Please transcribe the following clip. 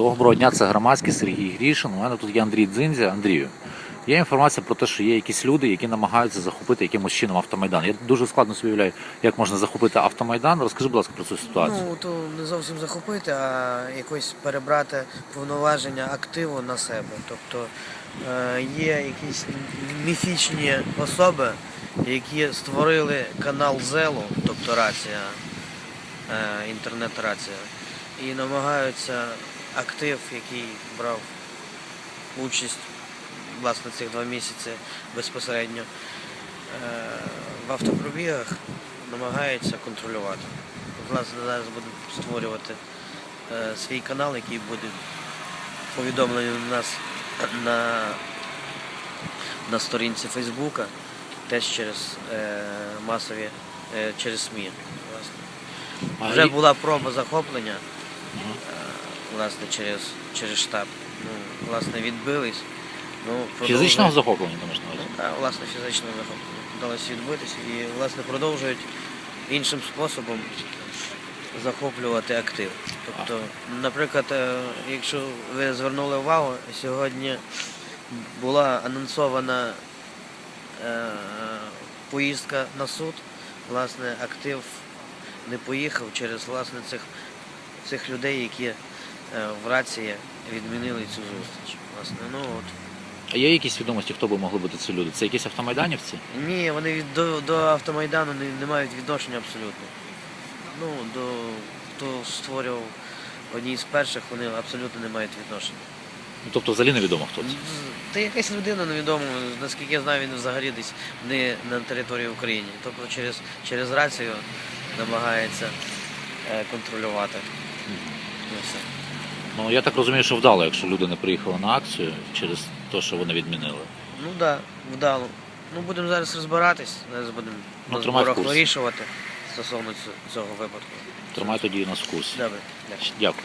Доброго дня, це громадський Сергій Грішин. У мене тут є Андрій Дзиндзя. Андрію, є інформація про те, що є якісь люди, які намагаються захопити якимось чином автомайдан. Я дуже складно собі уявляю, як можна захопити автомайдан. Розкажи, будь ласка, про цю ситуацію. Ну, то не зовсім захопити, а якось перебрати повноваження активу на себе. Тобто е, є якісь міфічні особи, які створили канал Зелу, тобто рація, е, інтернет-рація, і намагаються актив, який брав участь власне цих два місяці безпосередньо е, в автопробігах, намагаються контролювати. Власне, зараз будемо створювати е, свій канал, який буде повідомлений у нас на, на сторінці Фейсбука, теж через е, масові, е, через СМІ. Власне. Вже була проба захоплення власне, через, через штаб. Ну, власне, відбились. Ну, Фізичного захоплення, ти маєш на так, власне, фізично захоплення. Вдалося відбитися і, власне, продовжують іншим способом захоплювати актив. Тобто, наприклад, е, якщо ви звернули увагу, сьогодні була анонсована е, поїздка на суд. Власне, актив не поїхав через власне цих, цих людей, які в рації відмінили цю зустріч. Власне, ну от. А є якісь відомості, хто би могли бути ці люди? Це якісь автомайданівці? Ні, вони від, до, до автомайдану не, не мають відношення абсолютно. Ну, до хто створював одні з перших, вони абсолютно не мають відношення. Ну, тобто взагалі невідомо хто це. Та якась людина невідома, наскільки я знаю, він взагалі десь не на території України. Тобто через, через рацію намагається е, контролювати. І все. Ну я так розумію, що вдало, якщо люди не приїхали на акцію через те, що вони відмінили. Ну так, да, вдало. Ну будемо зараз розбиратись, зараз будемо Ну, на тримай в зборах курсі. вирішувати стосовно цього- цього випадку. Тримай тоді нас в курсі. Добре, дякую. Дякую.